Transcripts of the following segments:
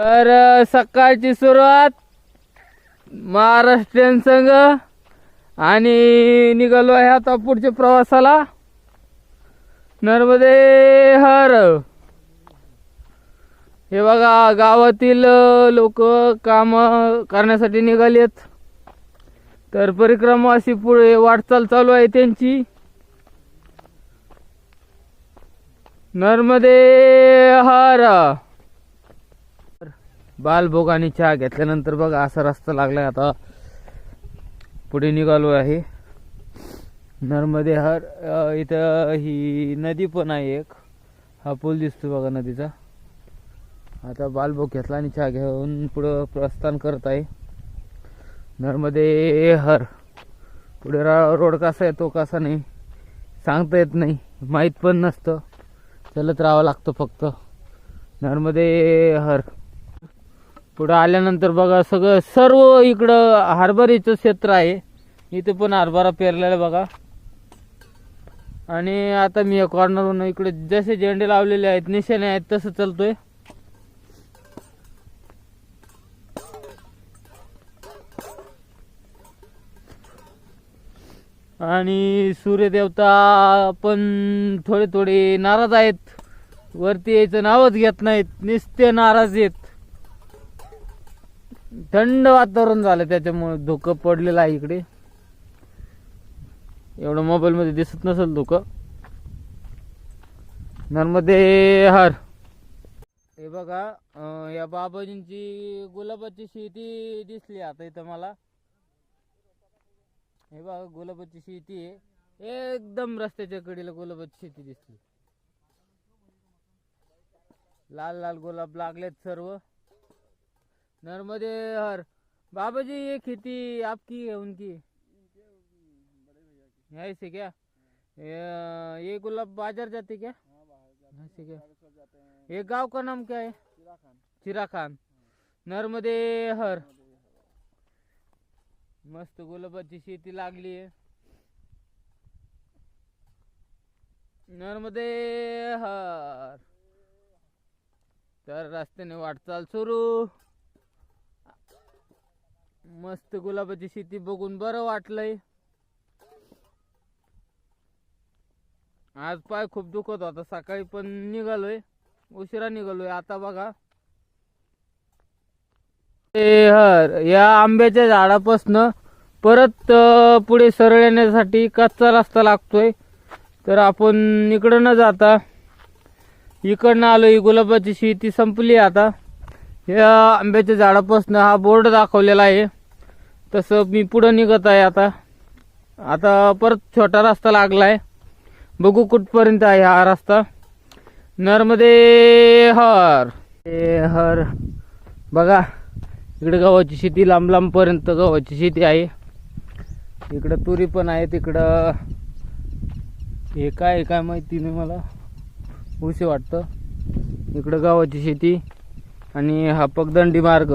तर सकाळची सुरुवात महाराष्ट्रीयन संघ आणि निघालो आहे आता पुढच्या प्रवासाला. नर्मदे हर. हे बघा गावातील लोक काम करण्यासाठी निघालेत. तर परिक्रमा अशी पुढे वाटचाल चालू आहे त्यांची. नर्मदे हर. बालभोग आणि चहा घेतल्यानंतर बघा असा रस्ता लागलाय आता. पुढे निघालो आहे. नर्मदे हर इथं ही नदी पण आहे एक. हा पूल दिसतो बघा नदीचा. आता बालभोग घेतला आणि चहा घेऊन पुढं प्रस्थान करत आहे. नर्मदे हर. पुढे रोड कसा आहे तो कसा नाही सांगता येत नाही. माहीत पण नसतं. चलत राहावं लागतं फक्त. नर्मदे हर. पुढं आल्यानंतर बघा सगळं सर्व इकडं हरभऱ्याचं क्षेत्र आहे. इथं पण हरभरा पेरलेला बघा. आणि आता मी या कॉर्नरवरून इकडे जसे झेंडे लावलेले आहेत निशाणे आहेत तसं चालतोय. आणि सूर्यदेवता पण थोडे थोडे नाराज आहेत. वरती यायचं नावच घेत नाहीत. निस्ते नाराज आहेत. थंड वातावरण झालं त्याच्यामुळे धुकं पडलेलं आहे इकडे. एवढं मोबाईलमध्ये दिसत नसेल धुकं. नर्मदे हर. हे बघा या बाबाजींची गुलाबाची शेती दिसली आता इथं मला. हे बघा गुलाबाची शेती आहे. एकदम रस्त्याच्या कडीला गुलाबाची शेती दिसली. लाल लाल गुलाब लागलेत सर्व. नर्मदे हर। बाबा जी ये खेती आपकी है उनकी? है ऐसे क्या? ये, गुलाब बाज़ार जाते क्या? ऐसे क्या? ये गाँव का नाम क्या है? चिरा खान नर्मदे हर। मस्त गुलाबाची शेती लागली आहे नर्मदे हर। तर रस्त्याने वाटचाल सुरू। मस्त गुलाबाची शेती बघून बरं वाटलंय. आज पाय खूप दुखत होता सकाळी पण निघालोय उशिरा निघालोय आता बघा. ते हर या आंब्याच्या झाडापासनं परत पुढे सरळ येण्यासाठी कच्चा रस्ता लागतोय. तर आपण इकडं न जाता इकडनं आलो ही गुलाबाची शेती संपली आता. या आंब्याच्या झाडापासनं हा बोर्ड दाखवलेला आहे. तसं मी पुढं निघत आहे आता. आता परत छोटा रस्ता लागलाय. बघू कुठपर्यंत आहे हा रस्ता. नर्मदे हर ए हर बघा इकडे गव्हाची शेती लांब लांबपर्यंत गव्हाची शेती आहे. इकडं तुरी पण आहे तिकडं हे काय काय माहिती नाही मला. उशी वाटतं. इकडं गावाची शेती आणि हा पगदंडी मार्ग.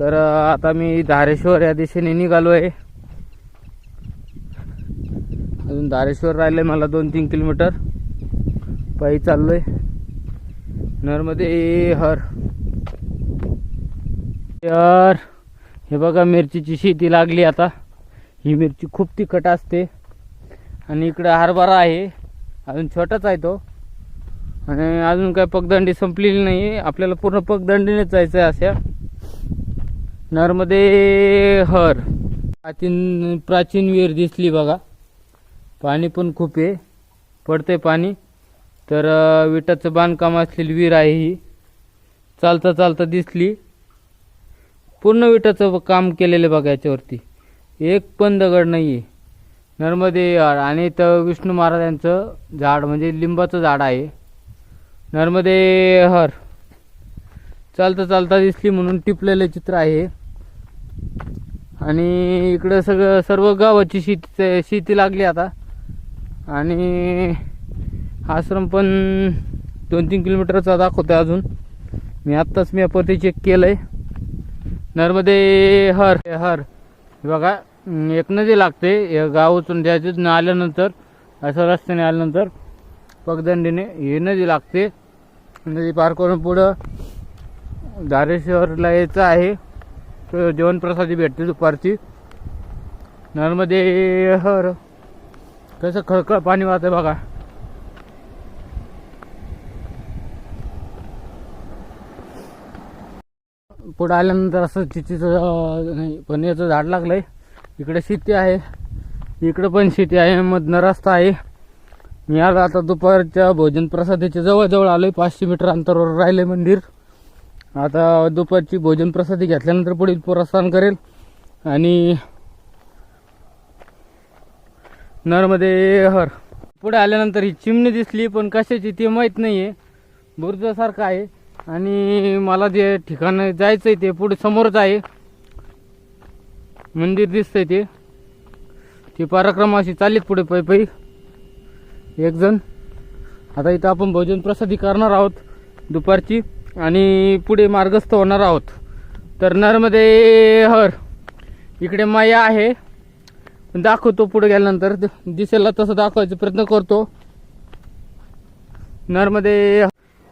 तर आता मी धारेश्वर या दिशेने निघालो आहे अजून धारेश्वर राहिलं आहे मला दोन तीन किलोमीटर. पायी चाललोय. नर्मदे हर. यार हे बघा मिरचीची शेती लागली आता. ही मिरची खूप तिखट असते. आणि इकडं हरभरा आहे. अजून छोटाच आहे तो. आणि अजून काय पगदंडी संपलेली नाही आपल्याला पूर्ण पगदंडीनेच जायचं आहे अशा. नर्मदे हर प्राचीन प्राचीन विहीर दिसली बघा. पाणी पण खूप आहे. पडतंय पाणी. तर विटाचं बांधकाम असलेली विहीर आहे ही. चालता चालता दिसली. पूर्ण विटाचं काम केलेलं बघा याच्यावरती. एक पण दगड नाही आहे नर्मदे हर आणि इथं विष्णू महाराजांचं झाड म्हणजे लिंबाचं झाड आहे. नर्मदे हर चालता चालता दिसली म्हणून टिपलेलं चित्र आहे. आणि इकडं सगळं सर्व गावाची शेती शेती लागली आता. आणि आश्रम पण दोन तीन किलोमीटरचा दाखवतोय अजून. मी आत्ताच मी परती चेक केलंय. नर्मदे हर हर. बघा एक नदी लागते या गावातून त्याच्यातून आल्यानंतर असं रस्त्याने आल्यानंतर पगदंडीने ही नदी लागते. नदी पार करून पुढं धारेश्वरला यायचं आहे. जेवण प्रसादी भेटते दुपारची. नर्मदे हर. कसं खळखळ पाणी वाहतंय बघा. पुढं आल्यानंतर असं चिचीचं नाही पनीरचं झाड लागलंय. इकडे शेती आहे. इकडं पण शेती आहे. मधनं रस्ता आहे. मी आलो आता दुपारच्या भोजन प्रसादीच्या जवळजवळ आलोय. पाचशे मीटर अंतरावर राहिले मंदिर. आता दुपारची भोजन प्रसादी घेतल्यानंतर पुढील प्रस्थान करेल. आणि नरमध्ये हर. पुढे आल्यानंतर ही चिमणी दिसली पण कशाची ती माहीत नाही आहे बुरुजासारखं आहे. आणि मला जे ठिकाण जायचं आहे ते पुढे समोरच आहे. मंदिर दिसतंय ते. ती पराक्रम अशी चाललीत पुढे पै पै. एक जण. आता इथं आपण भोजन प्रसादी करणार आहोत दुपारची. आणि पुढे मार्गस्थ होणार आहोत. तर नरमध्ये हर इकडे माया आहे. दाखवतो पुढे गेल्यानंतर. दिसेल तसं दाखवायचा प्रयत्न करतो. नरमध्ये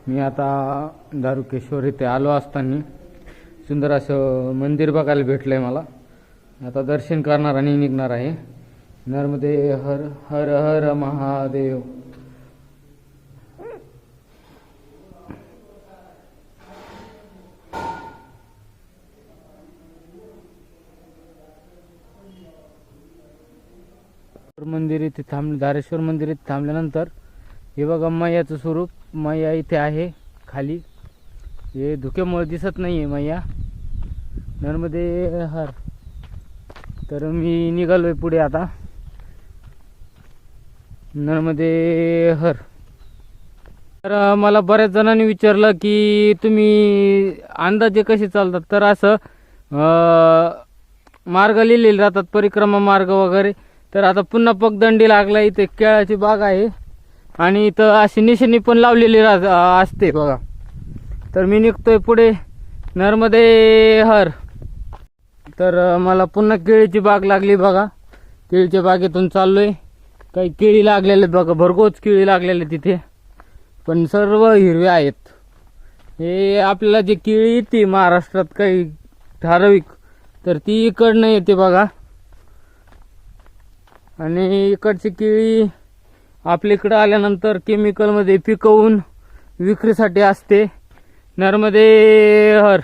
मी आता दारुकेश्वर इथे आलो असताना. सुंदर असं मंदिर बघायला भेटलंय मला. आता दर्शन करणार आणि निघणार आहे. नर्मदे हर हर हर महादेव. मंदिर इथे थांब धारेश्वर मंदिर इथे थांबल्यानंतर हे बघा मैयाचं स्वरूप मैया इथे आहे खाली. हे धुक्यामुळे दिसत नाही आहे मैया. नर्मदे हर. तर मी निघालोय पुढे आता. नर्मदे हर. तर मला बऱ्याच जणांनी विचारलं की तुम्ही अंदाजे कसे चालतात? तर असं मार्ग लिहिलेले राहतात परिक्रमा मार्ग वगैरे. तर आता पुन्हा पगदंडी लागला इथे केळाची बाग आहे. आणि इथं अशी निशाणी पण लावलेली असते बघा. तर मी निघतोय पुढे. नर्मदे हर तर मला पुन्हा केळीची बाग लागली बघा. केळीच्या बागेतून चाललोय. काही केळी लागलेले बघा. भरघोस केळी लागलेले तिथे. पण सर्व हिरवे आहेत. हे आपल्याला जी केळी येते महाराष्ट्रात काही ठराविक तर ती इकडनं येते बघा. आणि इकडची केळी आपल्या इकडं आल्यानंतर केमिकलमध्ये पिकवून विक्रीसाठी असते. नर्मदे हर.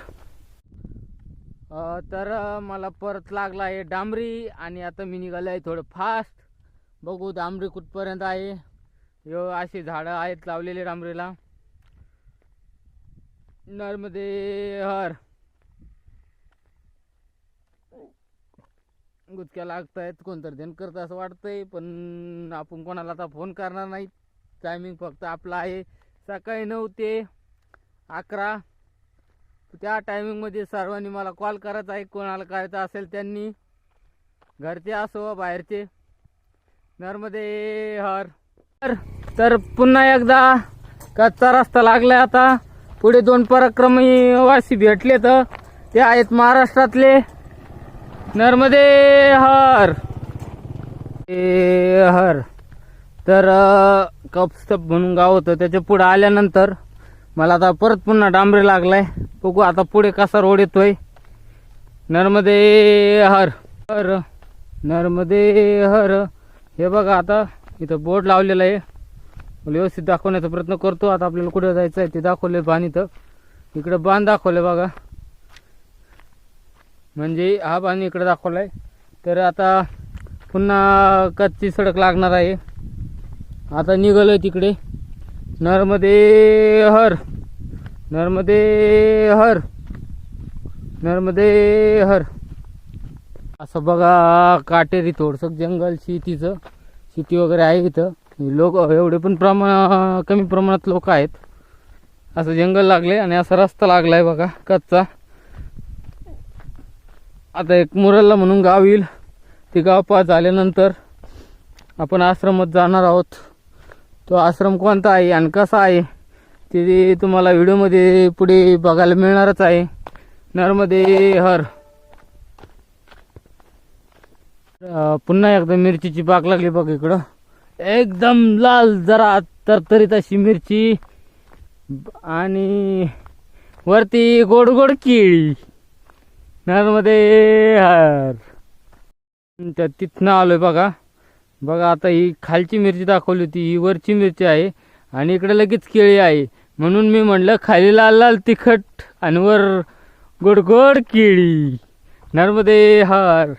तर मला परत लागला आहे डांबरी आणि आता मी निघालो आहे थोडं फास्ट बघू डांबरी कुठपर्यंत आहे. यो अशी झाडं आहेत लावलेली डांबरीला. नर्मदे हर. गुदक्या लागतायत कोणतरी ध्यान करत असं वाटतंय पण आपण कोणाला आता फोन करणार नाही. टायमिंग फक्त आपला आहे. सकाळी नऊ ते अकरा. त्या टायमिंगमध्ये सर्वांनी मला कॉल करायचा आहे. कोणाला करायचं असेल त्यांनी. घरचे असो बाहेरचे. नर्मदे हर. तर तर पुन्हा एकदा कच्चा रस्ता लागलाय आता. पुढे दोन पराक्रमी वासी भेटले तर ते आहेत महाराष्ट्रातले. नर्मदे हर ए हर तर कपस्तप म्हणून गाव होतं. त्याच्या पुढे आल्यानंतर मला आता परत पुन्हा डांबरे लागलाय. बघू आता पुढे कसा रोड येतोय. नर्मदे हर हर नर्मदे हर हे बघा आता इथं बोर्ड लावलेला आहे. व्यवस्थित दाखवण्याचा प्रयत्न करतो. आता आपल्याला कुठे जायचं आहे ते दाखवले बाण इथं. इकडं बाण दाखवले बघा. म्हणजे हा पाणी इकडे आहे तर आता पुन्हा कच्ची सडक लागणार आहे. आता निघालोय तिकडे. नर्मदे हर. नर्मदे हर. नर्मदे हर. असं बघा काटेरी थोडंसं जंगल शेतीचं. शेती वगैरे आहे इथं. लोक एवढे पण प्रमाण कमी प्रमाणात लोक आहेत. असं जंगल लागले आणि असा रस्ता लागलाय बघा कच्चा. आता एक मुरल्ला म्हणून गाव येईल. ते गाव पास झाल्यानंतर आपण आश्रमात जाणार आहोत. तो आश्रम कोणता आहे आणि कसा आहे ते तुम्हाला व्हिडिओमध्ये पुढे बघायला मिळणारच आहे. नर्मदे हर. पुन्हा एकदा मिरचीची बाग लागली बघ इकडं. एकदम लाल जरा तरतरीत अशी मिरची. आणि वरती गोड गोड केळी. नर्मदे हार. त्या तिथनं आलोय बघा. बघा आता ही खालची मिरची दाखवली होती ही वरची मिरची आहे आणि इकडे लगेच केळी आहे. म्हणून मी म्हणलं खाली लाल लाल तिखट आणि वर गोड गोड केळी. नर्मदे हर.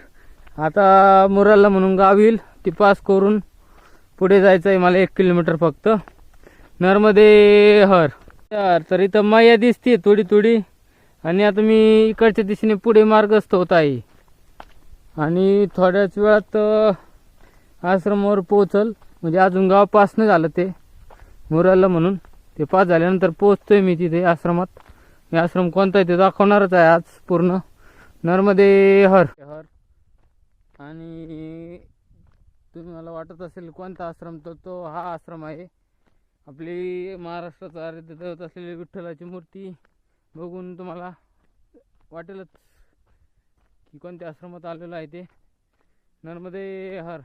आता मुराला म्हणून गाव येईल. ती पास करून पुढे जायचं आहे मला एक किलोमीटर फक्त. नर्मदे हर. तर इथं माया दिसते थोडी थोडी. आणि आता मी इकडच्या दिशेने पुढे मार्गस्थ होत आहे. आणि थोड्याच वेळात आश्रमावर पोहोचल. म्हणजे अजून गाव पास नाही झालं ते. मुराला म्हणून. ते पास झाल्यानंतर पोहोचतोय मी तिथे आश्रमात. हे आश्रम कोणता आहे ते दाखवणारच आहे आज पूर्ण. नर्मदे हर. हर आणि तुम्ही मला वाटत असेल कोणता आश्रम तर तो हा आश्रम आहे. आपली महाराष्ट्राचा आराध्य दैवत असलेली विठ्ठलाची मूर्ती. बघून तुम्हाला वाटेलच की कोणत्या आश्रमात आलेलं आहे ते. नर्मदे हर.